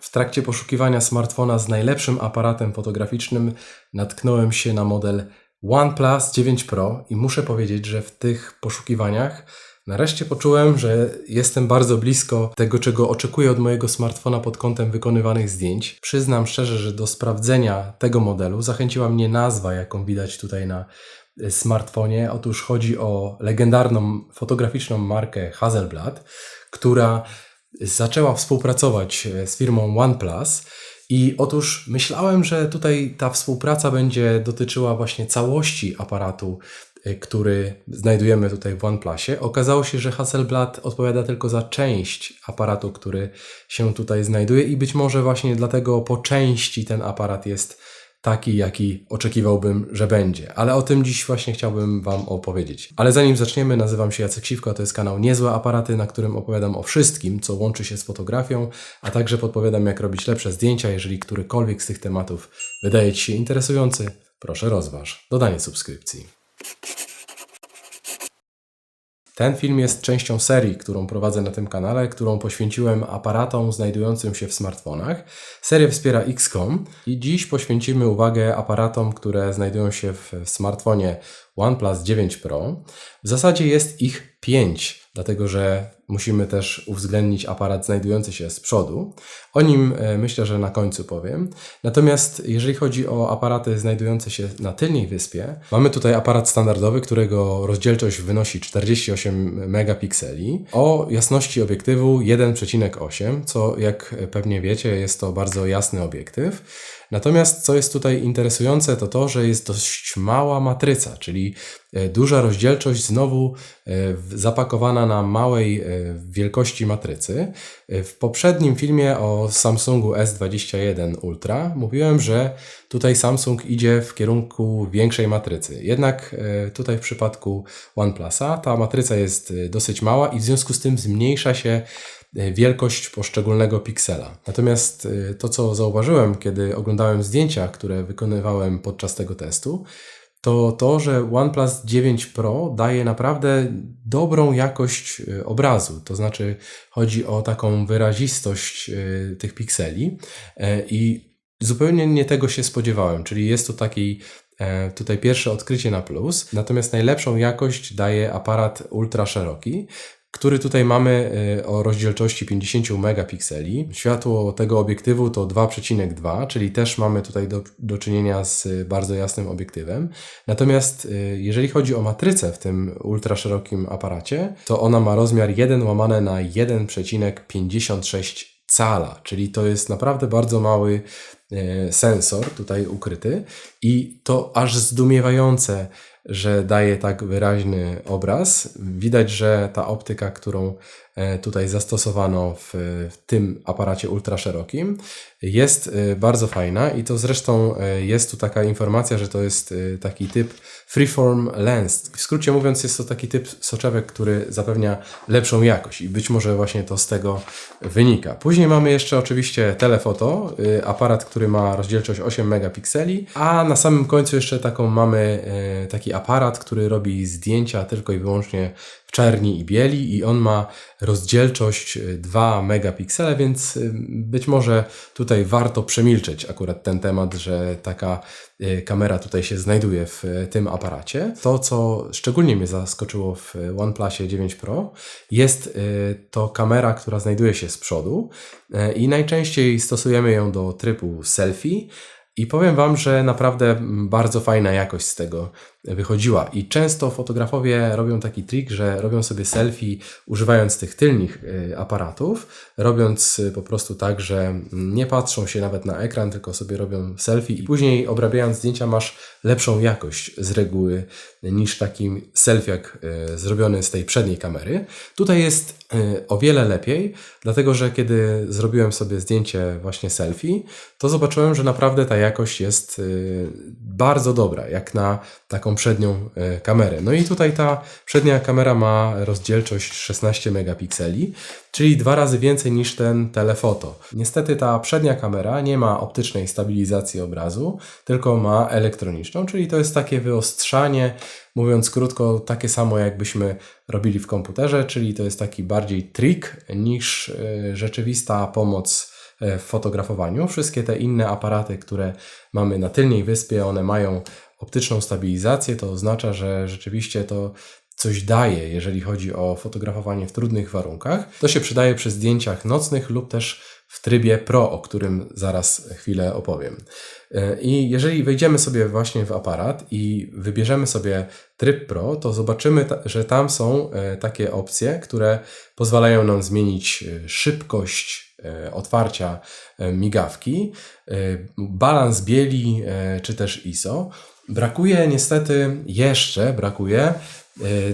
W trakcie poszukiwania smartfona z najlepszym aparatem fotograficznym natknąłem się na model OnePlus 9 Pro i muszę powiedzieć, że w tych poszukiwaniach nareszcie poczułem, że jestem bardzo blisko tego, czego oczekuję od mojego smartfona pod kątem wykonywanych zdjęć. Przyznam szczerze, że do sprawdzenia tego modelu zachęciła mnie nazwa, jaką widać tutaj na y, smartfonie. Otóż chodzi o legendarną fotograficzną markę Hasselblad, która zaczęła współpracować e, z firmą OnePlus. I otóż myślałem, że tutaj ta współpraca będzie dotyczyła właśnie całości aparatu, e, który znajdujemy tutaj w OnePlusie. Okazało się, że Hasselblad odpowiada tylko za część aparatu, który się tutaj znajduje i być może właśnie dlatego po części ten aparat jest taki, jaki oczekiwałbym, że będzie. Ale o tym dziś właśnie chciałbym Wam opowiedzieć. Ale zanim zaczniemy, nazywam się Jacek Siwko, to jest kanał Niezłe Aparaty, na którym opowiadam o wszystkim, co łączy się z fotografią, a także podpowiadam, jak robić lepsze zdjęcia. Jeżeli którykolwiek z tych tematów wydaje Ci się interesujący, proszę rozważ dodanie subskrypcji. Ten film jest częścią serii, którą prowadzę na tym kanale, którą poświęciłem aparatom znajdującym się w smartfonach. Serię wspiera XCOM i dziś poświęcimy uwagę aparatom, które znajdują się w smartfonie OnePlus 9 Pro. W zasadzie jest ich 5, dlatego że musimy też uwzględnić aparat znajdujący się z przodu. O nim e, myślę, że na końcu powiem. Natomiast jeżeli chodzi o aparaty znajdujące się na tylnej wyspie, mamy tutaj aparat standardowy, którego rozdzielczość wynosi 48 megapikseli o jasności obiektywu 1,8, co jak pewnie wiecie jest to bardzo jasny obiektyw. Natomiast co jest tutaj interesujące, to to, że jest dość mała matryca, czyli e, duża rozdzielczość znowu e, zapakowana na małej wielkości matrycy. W poprzednim filmie o Samsungu S21 Ultra mówiłem, że tutaj Samsung idzie w kierunku większej matrycy. Jednak tutaj w przypadku OnePlusa ta matryca jest dosyć mała i w związku z tym zmniejsza się wielkość poszczególnego piksela. Natomiast to, co zauważyłem, kiedy oglądałem zdjęcia, które wykonywałem podczas tego testu, to to, że OnePlus 9 Pro daje naprawdę dobrą jakość y, obrazu. To znaczy, chodzi o taką wyrazistość y, tych pikseli i zupełnie nie tego się spodziewałem. Czyli jest to taki e, tutaj pierwsze odkrycie na plus. Natomiast najlepszą jakość daje aparat ultra szeroki, który tutaj mamy y, o rozdzielczości 50 megapikseli. Światło tego obiektywu to 2,2, czyli też mamy tutaj do, do czynienia z bardzo jasnym obiektywem. Natomiast y, jeżeli chodzi o matrycę w tym ultraszerokim aparacie, to ona ma rozmiar 1 łamane na 1,56 cala, czyli to jest naprawdę bardzo mały y, sensor tutaj ukryty i to aż zdumiewające że daje tak wyraźny obraz. Widać, że ta optyka, którą e, tutaj zastosowano w, w tym aparacie ultraszerokim, jest e, bardzo fajna i to zresztą e, jest tu taka informacja, że to jest taki typ freeform lens. W skrócie mówiąc, jest to taki typ soczewek, który zapewnia lepszą jakość i być może właśnie to z tego wynika. Później mamy jeszcze oczywiście telefoto, aparat, który ma rozdzielczość 8 megapikseli, a na samym końcu jeszcze taką mamy taki aparat, który robi zdjęcia tylko i wyłącznie czerni i bieli i on ma rozdzielczość 2 megapiksele, więc y, być może tutaj warto przemilczeć akurat ten temat, że taka y, kamera tutaj się znajduje w y, tym aparacie. To, co szczególnie mnie zaskoczyło w OnePlusie 9 Pro, jest to kamera, która znajduje się z przodu i najczęściej stosujemy ją do trybu selfie. I powiem Wam, że naprawdę bardzo fajna jakość z tego wychodziła. I często fotografowie robią taki trik, że robią sobie selfie używając tych tylnych y, aparatów, robiąc y, po prostu tak, że nie patrzą się nawet na ekran, tylko sobie robią selfie i później obrabiając zdjęcia masz lepszą jakość z reguły niż taki selfiak y, zrobiony z tej przedniej kamery. Tutaj jest o wiele lepiej, dlatego że kiedy zrobiłem sobie zdjęcie właśnie selfie, to zobaczyłem, że naprawdę ta jakość jest bardzo dobra, jak na taką przednią e, kamerę. No i tutaj ta przednia kamera ma rozdzielczość 16 megapikseli, czyli dwa razy więcej niż ten telefoto. Niestety ta przednia kamera nie ma optycznej stabilizacji obrazu, tylko ma elektroniczną, czyli to jest takie wyostrzanie, mówiąc krótko, takie samo jakbyśmy robili w komputerze, czyli to jest taki bardziej trik niż e, rzeczywista pomoc e, w fotografowaniu. Wszystkie te inne aparaty, które mamy na tylnej wyspie, one mają optyczną stabilizację. To oznacza, że rzeczywiście to coś daje, jeżeli chodzi o fotografowanie w trudnych warunkach. To się przydaje przy zdjęciach nocnych lub też w trybie Pro, o którym zaraz chwilę opowiem. E, I jeżeli wejdziemy sobie właśnie w aparat i wybierzemy sobie tryb Pro, to zobaczymy, że tam są e, takie opcje, które pozwalają nam zmienić e, szybkość otwarcia migawki, balans bieli czy też ISO. Brakuje niestety jeszcze, brakuje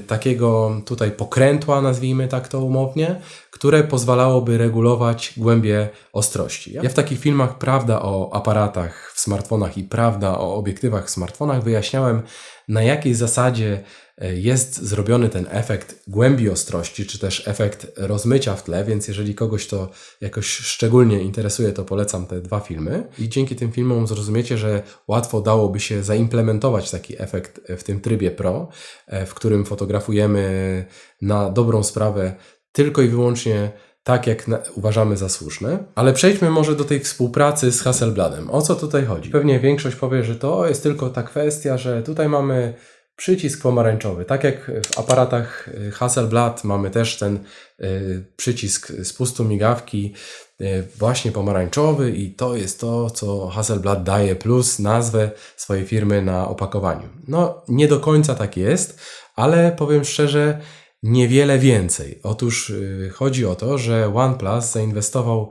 takiego tutaj pokrętła, nazwijmy tak to umownie, które pozwalałoby regulować głębię ostrości. Ja w takich filmach Prawda o aparatach w smartfonach i Prawda o obiektywach w smartfonach wyjaśniałem, na jakiej zasadzie e, jest zrobiony ten efekt głębi ostrości, czy też efekt rozmycia w tle, więc jeżeli kogoś to jakoś szczególnie interesuje, to polecam te dwa filmy. I dzięki tym filmom zrozumiecie, że łatwo dałoby się zaimplementować taki efekt w tym trybie Pro, e, w którym fotografujemy na dobrą sprawę tylko i wyłącznie tak, jak na, uważamy za słuszne. Ale przejdźmy może do tej współpracy z Hasselbladem. O co tutaj chodzi? Pewnie większość powie, że to jest tylko ta kwestia, że tutaj mamy przycisk pomarańczowy. Tak jak w aparatach y, Hasselblad mamy też ten y, przycisk spustu migawki y, właśnie pomarańczowy i to jest to, co Hasselblad daje plus nazwę swojej firmy na opakowaniu. No, nie do końca tak jest, ale powiem szczerze, niewiele więcej. Otóż y, chodzi o to, że OnePlus zainwestował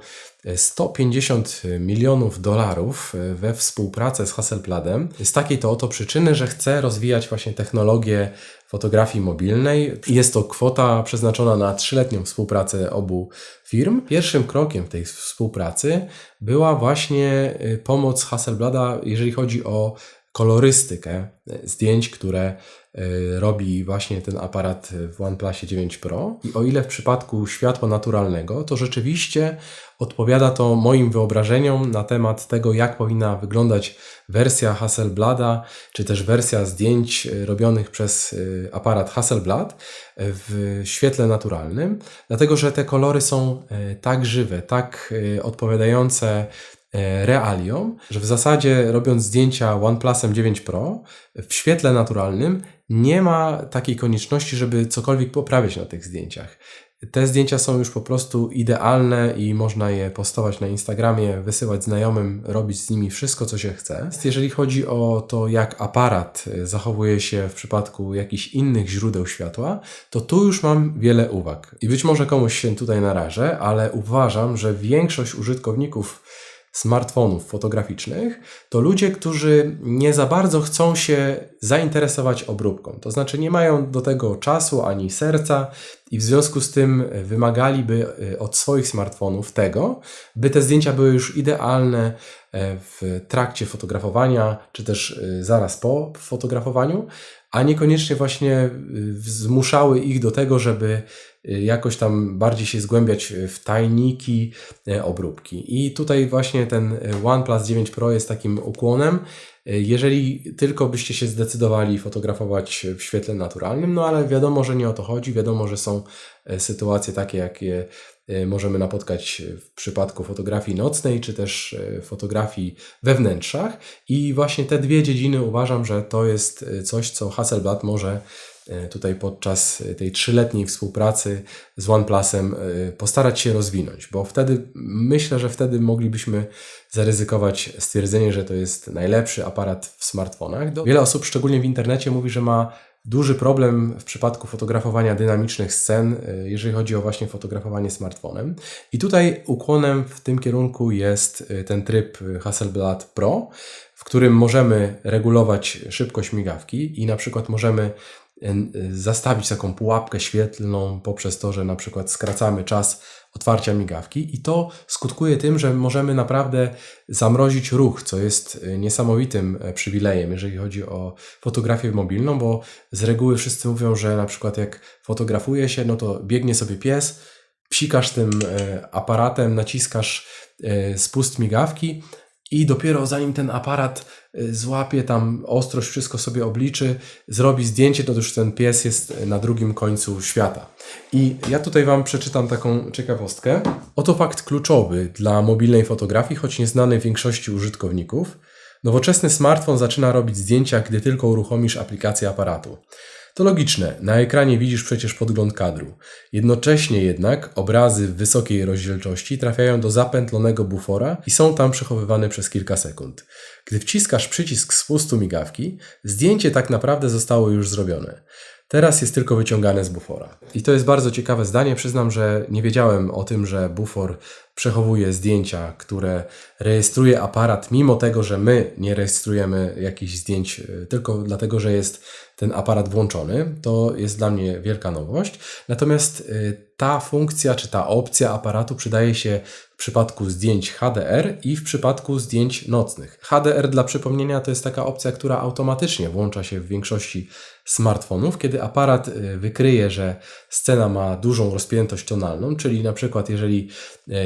150 y, milionów dolarów y, we współpracę z Hasselbladem z takiej to oto przyczyny, że chce rozwijać właśnie technologię fotografii mobilnej. Jest to kwota przeznaczona na trzyletnią współpracę obu firm. Pierwszym krokiem tej współpracy była właśnie pomoc Hasselblada, jeżeli chodzi o kolorystykę zdjęć, które Y, robi właśnie ten aparat w OnePlusie 9 Pro. I o ile w przypadku światła naturalnego, to rzeczywiście odpowiada to moim wyobrażeniom na temat tego, jak powinna wyglądać wersja Hasselblada, czy też wersja zdjęć y, robionych przez y, aparat Hasselblad w świetle naturalnym, dlatego że te kolory są tak żywe, tak odpowiadające E, realiom, że w zasadzie robiąc zdjęcia OnePlusem 9 Pro w świetle naturalnym nie ma takiej konieczności, żeby cokolwiek poprawiać na tych zdjęciach. Te zdjęcia są już po prostu idealne i można je postować na Instagramie, wysyłać znajomym, robić z nimi wszystko, co się chce. Jeżeli chodzi o to, jak aparat zachowuje się w przypadku jakichś innych źródeł światła, to tu już mam wiele uwag. I być może komuś się tutaj narażę, ale uważam, że większość użytkowników smartfonów fotograficznych, to ludzie, którzy nie za bardzo chcą się zainteresować obróbką. To znaczy nie mają do tego czasu ani serca i w związku z tym wymagaliby e, od swoich smartfonów tego, by te zdjęcia były już idealne e, w trakcie fotografowania, czy też e, zaraz po fotografowaniu, a niekoniecznie właśnie zmuszały ich do tego, żeby jakoś tam bardziej się zgłębiać w tajniki y, obróbki. I tutaj właśnie ten y, OnePlus 9 Pro jest takim ukłonem. Jeżeli tylko byście się zdecydowali fotografować w świetle naturalnym, no ale wiadomo, że nie o to chodzi, wiadomo, że są sytuacje takie, jakie możemy napotkać w przypadku fotografii nocnej, czy też fotografii we wnętrzach. I właśnie te dwie dziedziny uważam, że to jest coś, co Hasselblad może tutaj podczas tej trzyletniej współpracy z OnePlusem e, postarać się rozwinąć, bo wtedy myślę, że wtedy moglibyśmy zaryzykować stwierdzenie, że to jest najlepszy aparat w smartfonach. Wiele osób, szczególnie w internecie, mówi, że ma duży problem w przypadku fotografowania dynamicznych scen, e, jeżeli chodzi o właśnie fotografowanie smartfonem. I tutaj ukłonem w tym kierunku jest ten tryb Hasselblad Pro, w którym możemy regulować szybkość migawki i na przykład możemy zastawić taką pułapkę świetlną poprzez to, że na przykład skracamy czas otwarcia migawki i to skutkuje tym, że możemy naprawdę zamrozić ruch, co jest e, niesamowitym e, przywilejem, jeżeli chodzi o fotografię mobilną, bo z reguły wszyscy mówią, że na przykład jak fotografuje się, no to biegnie sobie pies, psikasz tym e, aparatem, naciskasz spust migawki i dopiero zanim ten aparat y, złapie tam ostrość, wszystko sobie obliczy, zrobi zdjęcie, to już ten pies jest na drugim końcu świata. I ja tutaj Wam przeczytam taką ciekawostkę. Oto fakt kluczowy dla mobilnej fotografii, choć nieznany większości użytkowników. Nowoczesny smartfon zaczyna robić zdjęcia, gdy tylko uruchomisz aplikację aparatu. To logiczne, na ekranie widzisz przecież podgląd kadru. Jednocześnie jednak obrazy w wysokiej rozdzielczości trafiają do zapętlonego bufora i są tam przechowywane przez kilka sekund. Gdy wciskasz przycisk spustu migawki, zdjęcie tak naprawdę zostało już zrobione. Teraz jest tylko wyciągane z bufora. I to jest bardzo ciekawe zdanie. Przyznam, że nie wiedziałem o tym, że bufor przechowuje zdjęcia, które rejestruje aparat, mimo tego, że my nie rejestrujemy jakichś zdjęć, y, tylko dlatego, że jest ten aparat włączony. To jest dla mnie wielka nowość. Natomiast y, ta funkcja czy ta opcja aparatu przydaje się w przypadku zdjęć HDR i w przypadku zdjęć nocnych. HDR dla przypomnienia to jest taka opcja, która automatycznie włącza się w większości smartfonów, kiedy aparat y, wykryje, że scena ma dużą rozpiętość tonalną, czyli na przykład jeżeli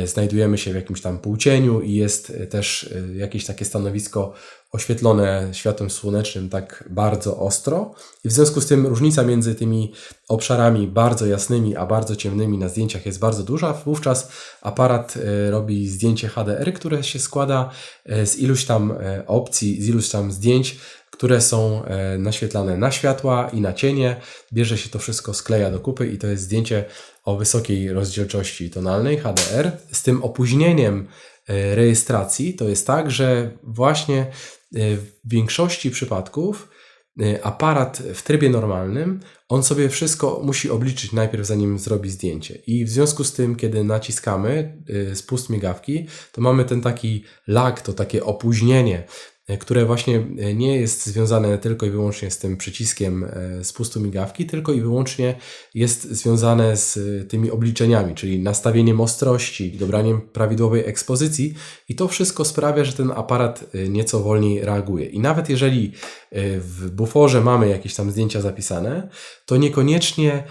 y, znajdujemy się w jakimś tam półcieniu i jest też jakieś takie stanowisko oświetlone światłem słonecznym tak bardzo ostro i w związku z tym różnica między tymi obszarami bardzo jasnymi a bardzo ciemnymi na zdjęciach jest bardzo duża. Wówczas aparat e, robi zdjęcie HDR, które się składa e, z iluś tam e, opcji, z iluś tam zdjęć, które są naświetlane na światła i na cienie. Bierze się to wszystko, skleja do kupy i to jest zdjęcie o wysokiej rozdzielczości tonalnej HDR. Z tym opóźnieniem rejestracji to jest tak, że właśnie w większości przypadków e, aparat w trybie normalnym, on sobie wszystko musi obliczyć najpierw, zanim zrobi zdjęcie. I w związku z tym, kiedy naciskamy e, spust migawki, to mamy ten taki lag, to takie opóźnienie które właśnie e, nie jest związane tylko i wyłącznie z tym przyciskiem e, spustu migawki, tylko i wyłącznie jest związane z tymi obliczeniami, czyli nastawieniem ostrości, dobraniem prawidłowej ekspozycji i to wszystko sprawia, że ten aparat nieco wolniej reaguje. I nawet jeżeli w buforze mamy jakieś tam zdjęcia zapisane, to niekoniecznie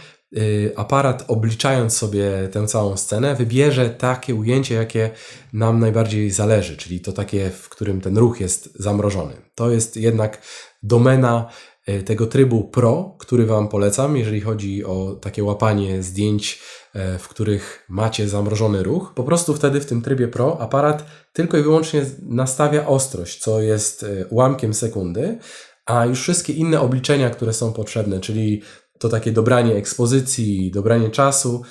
aparat obliczając sobie tę całą scenę wybierze takie ujęcie, jakie nam najbardziej zależy, czyli to takie, w którym ten ruch jest zamrożony. To jest jednak domena y, tego trybu Pro, który Wam polecam, jeżeli chodzi o takie łapanie zdjęć, y, w których macie zamrożony ruch. Po prostu wtedy w tym trybie Pro aparat tylko i wyłącznie nastawia ostrość, co jest ułamkiem sekundy, a już wszystkie inne obliczenia, które są potrzebne, czyli to takie dobranie ekspozycji, dobranie czasu,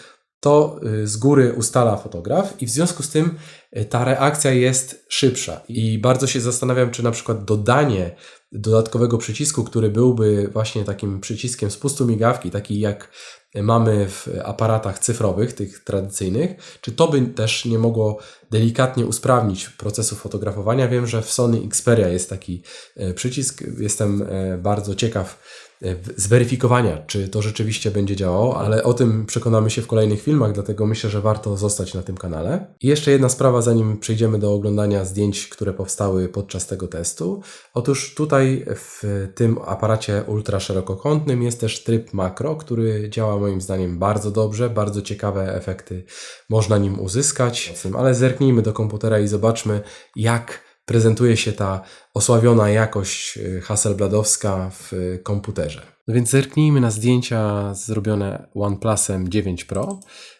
to y, z góry ustala fotograf i w związku z tym y, ta reakcja jest szybsza. I bardzo się zastanawiam, czy na przykład dodanie dodatkowego przycisku, który byłby właśnie takim przyciskiem spustu migawki, taki jak mamy w aparatach cyfrowych, tych tradycyjnych, czy to by też nie mogło delikatnie usprawnić procesu fotografowania? Wiem, że w Sony Xperia jest taki y, przycisk. Jestem bardzo ciekaw, E, zweryfikowania, czy to rzeczywiście będzie działało, ale o tym przekonamy się w kolejnych filmach, dlatego myślę, że warto zostać na tym kanale. I jeszcze jedna sprawa, zanim przejdziemy do oglądania zdjęć, które powstały podczas tego testu. Otóż tutaj w tym aparacie ultra szerokokątnym jest też tryb makro, który działa moim zdaniem bardzo dobrze, bardzo ciekawe efekty można nim uzyskać, ale zerknijmy do komputera i zobaczmy, jak prezentuje się ta osławiona jakość y, Hasselbladowska w komputerze. No więc zerknijmy na zdjęcia zrobione OnePlusem 9 Pro.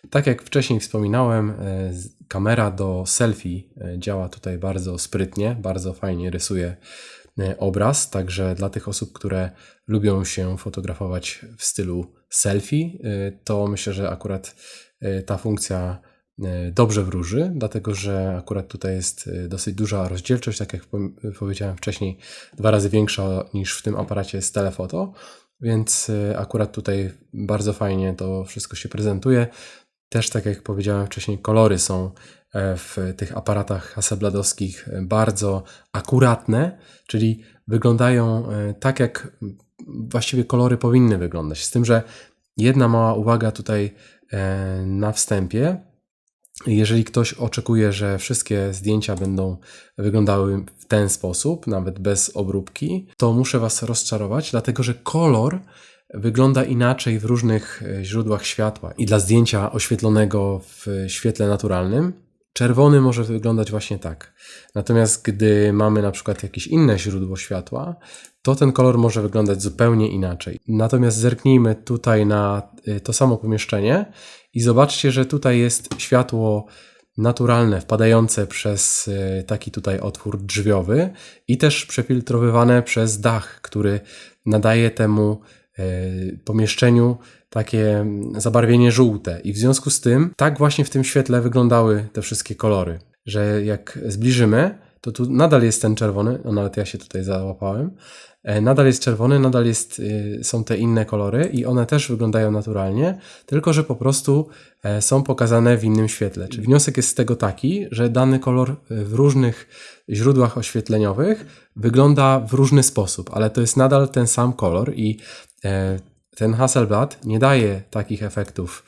Tak jak wcześniej wspominałem, y, kamera do selfie y, działa tutaj bardzo sprytnie, bardzo fajnie rysuje obraz, także dla tych osób, które lubią się fotografować w stylu selfie, to myślę, że akurat ta funkcja dobrze wróży, dlatego że akurat tutaj jest e, dosyć duża rozdzielczość, tak jak powiedziałem wcześniej, dwa razy większa niż w tym aparacie z telefoto, więc e, akurat tutaj bardzo fajnie to wszystko się prezentuje. Też tak jak powiedziałem wcześniej, kolory są w tych aparatach hasselbladowskich bardzo akuratne, czyli wyglądają tak, jak właściwie kolory powinny wyglądać. Z tym, że jedna mała uwaga tutaj na wstępie, jeżeli ktoś oczekuje, że wszystkie zdjęcia będą wyglądały w ten sposób, nawet bez obróbki, to muszę Was rozczarować, dlatego że kolor wygląda inaczej w różnych e, źródłach światła. I dla zdjęcia oświetlonego w świetle naturalnym czerwony może wyglądać właśnie tak. Natomiast gdy mamy na przykład jakieś inne źródło światła, to ten kolor może wyglądać zupełnie inaczej. Natomiast zerknijmy tutaj na y, to samo pomieszczenie i zobaczcie, że tutaj jest światło naturalne, wpadające przez y, taki tutaj otwór drzwiowy i też przefiltrowywane przez dach, który nadaje temu y, pomieszczeniu takie mm, zabarwienie żółte. I w związku z tym, tak właśnie w tym świetle wyglądały te wszystkie kolory, że jak zbliżymy, to tu nadal jest ten czerwony, no nawet ja się tutaj załapałem, e, nadal jest czerwony, nadal jest, y, są te inne kolory i one też wyglądają naturalnie, tylko że po prostu e, są pokazane w innym świetle. Czyli wniosek jest z tego taki, że dany kolor w różnych źródłach oświetleniowych wygląda w różny sposób, ale to jest nadal ten sam kolor i e, ten Hasselblad nie daje takich efektów,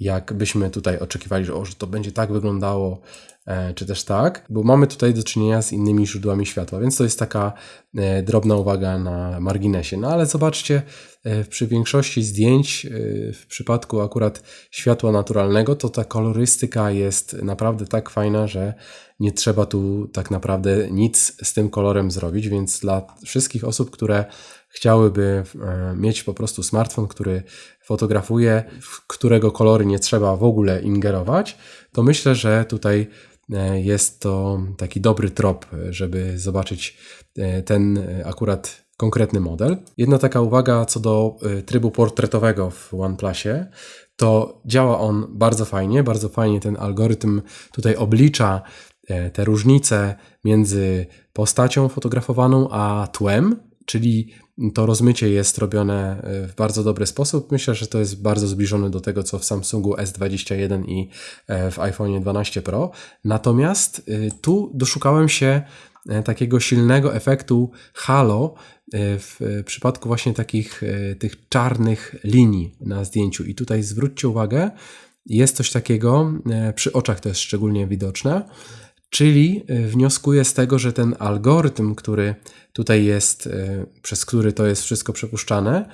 jak byśmy tutaj oczekiwali, że, o, że to będzie tak wyglądało, e, czy też tak, bo mamy tutaj do czynienia z innymi źródłami światła, więc to jest taka e, drobna uwaga na marginesie. No ale zobaczcie, e, przy większości zdjęć, w przypadku akurat światła naturalnego, to ta kolorystyka jest naprawdę tak fajna, że nie trzeba tu tak naprawdę nic z tym kolorem zrobić, więc dla wszystkich osób, które chciałyby e, mieć po prostu smartfon, który fotografuje, w którego kolory nie trzeba w ogóle ingerować, to myślę, że tutaj e, jest to taki dobry trop, żeby zobaczyć e, ten akurat konkretny model. Jedna taka uwaga co do trybu portretowego w OnePlusie, to działa on bardzo fajnie, bardzo fajnie ten algorytm tutaj oblicza te różnice między postacią fotografowaną a tłem, czyli to rozmycie jest robione e, w bardzo dobry sposób. Myślę, że to jest bardzo zbliżone do tego, co w Samsungu S21 i e, w iPhone 12 Pro. Natomiast e, tu doszukałem się takiego silnego efektu halo w przypadku właśnie takich tych czarnych linii na zdjęciu. I tutaj zwróćcie uwagę, jest coś takiego, przy oczach to jest szczególnie widoczne, Czyli y, wnioskuję z tego, że ten algorytm, który tutaj jest, y, przez który to jest wszystko przepuszczane,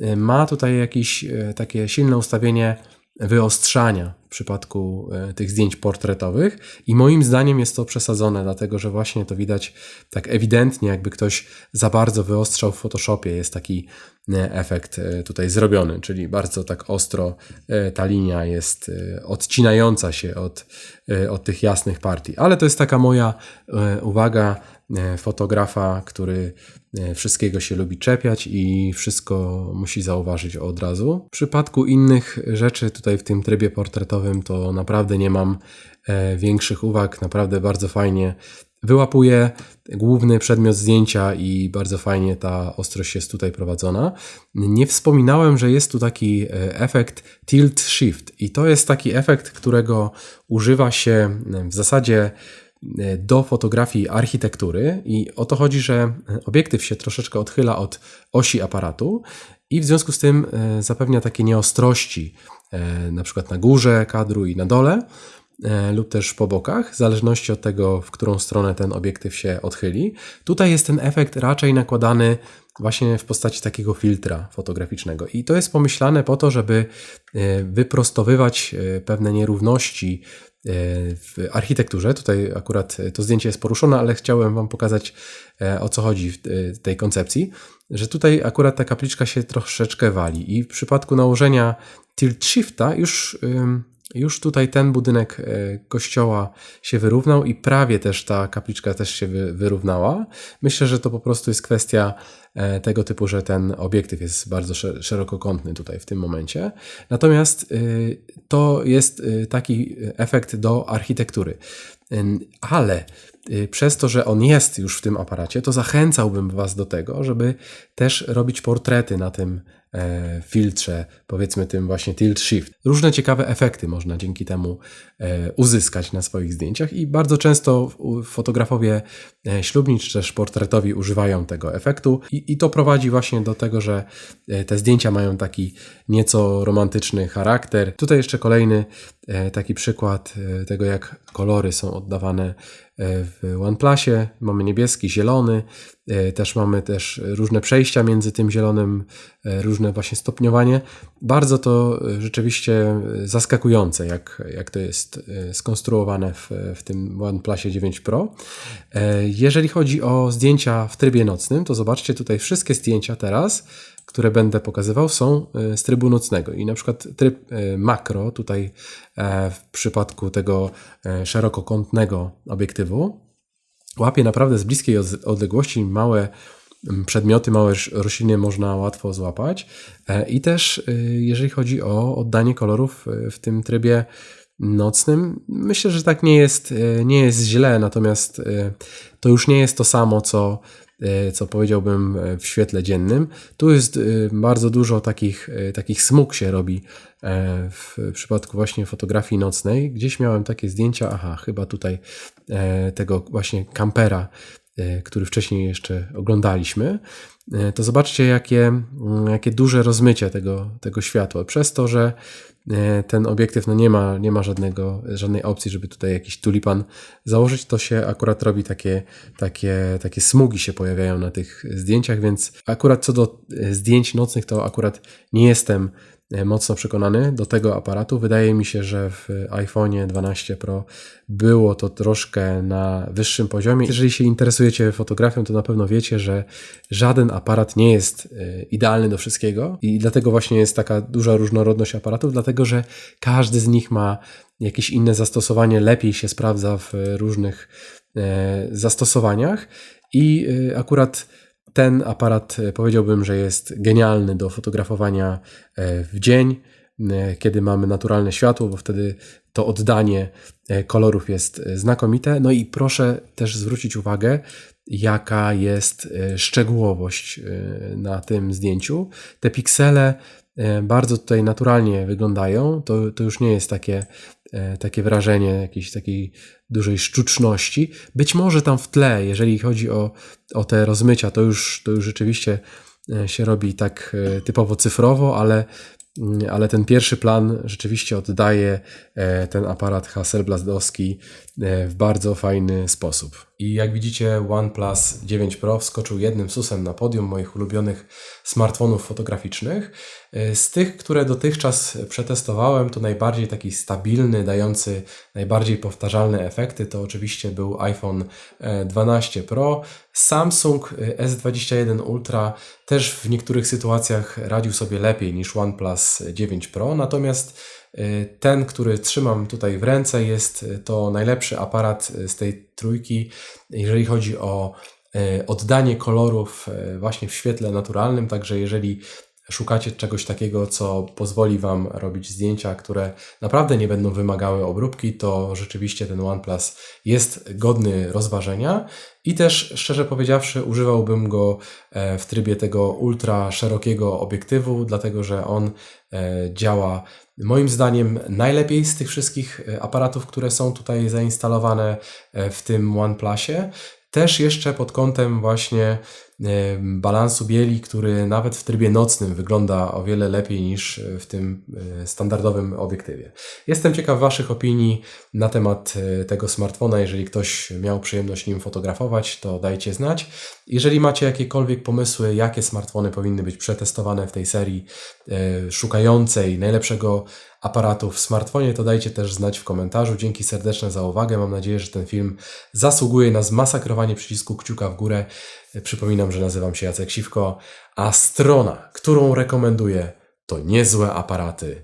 y, ma tutaj jakieś takie silne ustawienie wyostrzania w przypadku tych zdjęć portretowych i moim zdaniem jest to przesadzone, dlatego że właśnie to widać tak ewidentnie, jakby ktoś za bardzo wyostrzał w Photoshopie. Jest taki efekt tutaj zrobiony, czyli bardzo tak ostro ta linia jest odcinająca się od, od tych jasnych partii. Ale to jest taka moja uwaga fotografa, który wszystkiego się lubi czepiać i wszystko musi zauważyć od razu. W przypadku innych rzeczy tutaj w tym trybie portretowym to naprawdę nie mam większych uwag, naprawdę bardzo fajnie wyłapuje główny przedmiot zdjęcia i bardzo fajnie ta ostrość jest tutaj prowadzona. Nie wspominałem, że jest tu taki e, efekt tilt shift i to jest taki efekt, którego używa się w zasadzie e, do fotografii architektury i o to chodzi, że obiektyw się troszeczkę odchyla od osi aparatu i w związku z tym e, zapewnia takie nieostrości na przykład na górze kadru i na dole, E, lub też po bokach, w zależności od tego, w którą stronę ten obiektyw się odchyli. Tutaj jest ten efekt raczej nakładany właśnie w postaci takiego filtra fotograficznego. I to jest pomyślane po to, żeby e, wyprostowywać e, pewne nierówności w architekturze. Tutaj akurat to zdjęcie jest poruszone, ale chciałem Wam pokazać o co chodzi w tej koncepcji, że tutaj akurat ta kapliczka się troszeczkę wali i w przypadku nałożenia tilt shifta już już tutaj ten budynek e, kościoła się wyrównał i prawie też ta kapliczka też się wyrównała. Myślę, że to po prostu jest kwestia e, tego typu, że ten obiektyw jest bardzo szerokokątny tutaj w tym momencie. Natomiast e, to jest taki efekt do architektury. Ale przez to, że on jest już w tym aparacie, to zachęcałbym Was do tego, żeby też robić portrety na tym filtrze, powiedzmy tym właśnie tilt shift. Różne ciekawe efekty można dzięki temu e, uzyskać na swoich zdjęciach i bardzo często fotografowie e, ślubni czy też portretowi używają tego efektu i, i to prowadzi właśnie do tego, że te zdjęcia mają taki nieco romantyczny charakter. Tutaj jeszcze kolejny taki przykład tego, jak kolory są oddawane w OnePlusie. Mamy niebieski, zielony. E, Też mamy też różne przejścia między tym zielonym, e, różne właśnie stopniowanie. Bardzo to e, rzeczywiście e, zaskakujące, jak, jak to jest e, skonstruowane w, w tym OnePlusie 9 Pro. E, Jeżeli chodzi o zdjęcia w trybie nocnym, to zobaczcie tutaj wszystkie zdjęcia teraz, które będę pokazywał, są e, z trybu nocnego. I na przykład tryb e, makro, tutaj e, w przypadku tego szerokokątnego obiektywu, łapie naprawdę z bliskiej od- odległości małe przedmioty, małe rośliny można łatwo złapać. I też jeżeli chodzi o oddanie kolorów w tym trybie nocnym, myślę, że tak nie jest, nie jest źle, natomiast to już nie jest to samo, co, co powiedziałbym y, w świetle dziennym. Tu jest y, bardzo dużo takich, takich smug się robi e, w przypadku właśnie fotografii nocnej. Gdzieś miałem takie zdjęcia, aha, chyba tutaj e, tego właśnie kampera, e, który wcześniej jeszcze oglądaliśmy, e, to zobaczcie, jakie, jakie duże rozmycie tego, tego światła. Przez to, że e, ten obiektyw no nie, ma, nie ma żadnego, żadnej opcji, żeby tutaj jakiś tulipan założyć, to się akurat robi takie, takie, takie smugi się pojawiają na tych zdjęciach, więc akurat co do e, zdjęć nocnych, to akurat nie jestem e, mocno przekonany do tego aparatu. Wydaje mi się, że w iPhone 12 Pro było to troszkę na wyższym poziomie. Jeżeli się interesujecie fotografią, to na pewno wiecie, że żaden aparat nie jest e, idealny do wszystkiego i dlatego właśnie jest taka duża różnorodność aparatów, dlatego że każdy z nich ma jakieś inne zastosowanie, lepiej się sprawdza w różnych e, zastosowaniach i e, akurat ten aparat e, powiedziałbym, że jest genialny do fotografowania e, w dzień, e, kiedy mamy naturalne światło, bo wtedy to oddanie kolorów jest znakomite. No i proszę też zwrócić uwagę, jaka jest szczegółowość na tym zdjęciu. Te piksele bardzo tutaj naturalnie wyglądają. To, to już nie jest takie, takie wrażenie jakiejś takiej dużej sztuczności. Być może tam w tle, jeżeli chodzi o, o te rozmycia, to już, to już rzeczywiście e, się robi tak e, typowo cyfrowo, ale, mm, ale ten pierwszy plan rzeczywiście oddaje e, ten aparat Hasselbladowski e, w bardzo fajny sposób. I jak widzicie, OnePlus 9 Pro wskoczył jednym susem na podium moich ulubionych smartfonów fotograficznych. E, Z tych, które dotychczas przetestowałem, to najbardziej taki stabilny, dający najbardziej powtarzalne efekty, to oczywiście był iPhone e, 12 Pro. Samsung e, S21 Ultra też w niektórych sytuacjach radził sobie lepiej niż OnePlus 9 Pro, natomiast e, ten, który trzymam tutaj w ręce, jest e, to najlepszy aparat e, z tej trójki, jeżeli chodzi o e, oddanie kolorów e, właśnie w świetle naturalnym. Także jeżeli szukacie czegoś takiego, co pozwoli Wam robić zdjęcia, które naprawdę nie będą wymagały obróbki, to rzeczywiście ten OnePlus jest godny rozważenia. I też, szczerze powiedziawszy, używałbym go e, w trybie tego ultra szerokiego obiektywu, dlatego że on e, działa moim zdaniem najlepiej z tych wszystkich e, aparatów, które są tutaj zainstalowane e, w tym OnePlusie. Też jeszcze pod kątem właśnie balansu bieli, który nawet w trybie nocnym wygląda o wiele lepiej niż w tym e, standardowym obiektywie. Jestem ciekaw Waszych opinii na temat e, tego smartfona. Jeżeli ktoś miał przyjemność nim fotografować, to dajcie znać. Jeżeli macie jakiekolwiek pomysły, jakie smartfony powinny być przetestowane w tej serii e, szukającej najlepszego aparatu w smartfonie, to dajcie też znać w komentarzu. Dzięki serdeczne za uwagę. Mam nadzieję, że ten film zasługuje na zmasakrowanie przycisku kciuka w górę. Przypominam, że nazywam się Jacek Siwko, a strona, którą rekomenduję, to niezłe aparaty.pl